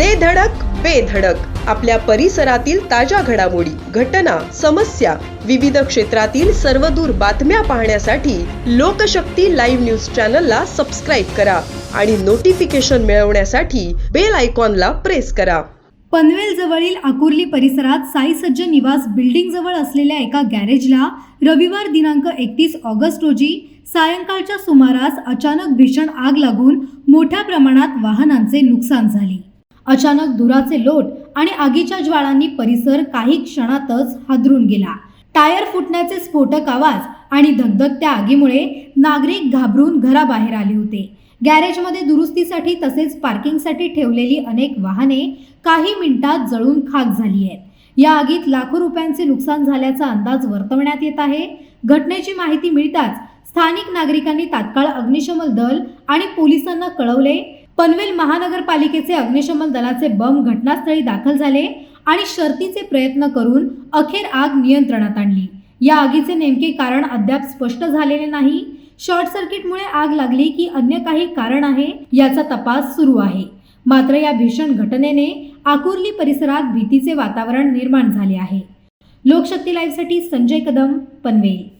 दे धडक बेधडक आपल्या परिसरातील ताज्या घडामोडी घटना समस्या विविध क्षेत्रातील सर्वदूर बातम्या पाहण्यासाठी लोकशक्ती लाईव्ह न्यूज चॅनलला सबस्क्राईब करा आणि नोटिफिकेशन मिळवण्यासाठी बेल आयकॉनला प्रेस करा. पनवेल जवळील आकुर्ली परिसरात साई सज्ज निवास बिल्डिंग जवळ असलेल्या एका गॅरेजला रविवार दिनांक एकतीस ऑगस्ट रोजी सायंकाळच्या सुमारास अचानक भीषण आग लागून मोठ्या प्रमाणात वाहनांचे नुकसान झाले. अचानक धुराचे लोट आणि आगीच्या ज्वाळांनी परिसर काही क्षणातच हादरून गेला. टायर फुटण्याचे स्फोटक आवाज आणि धगधगत्या आगीमुळे नागरिक घाबरून घराबाहेर आले होते. गॅरेजमध्ये दुरुस्तीसाठी तसेच पार्किंगसाठी ठेवलेली अनेक वाहने काही मिनिटात जळून खाक झाली आहेत. या आगीत लाखो रुपयांचे नुकसान झाल्याचा अंदाज वर्तवण्यात येत आहे. घटनेची माहिती मिळताच स्थानिक नागरिकांनी तात्काळ अग्निशमन दल आणि पोलिसांना कळवले पनवेल महानगरपालिकेचे अग्निशमन दलाचे बंब घटनास्थळी दाखल झाले आणि शर्तीचे प्रयत्न करून अखेर आग नियंत्रणात आणली. या आगीचे नेमके कारण अद्याप स्पष्ट झालेले नाही. शॉर्ट सर्किटमुळे आग लागली की अन्य काही कारण आहे याचा तपास सुरू आहे. मात्र या भीषण घटनेने आकुर्ली परिसरात भीतीचे वातावरण निर्माण झाले आहे. लोकशक्ती लाईव्हसाठी संजय कदम पनवेल.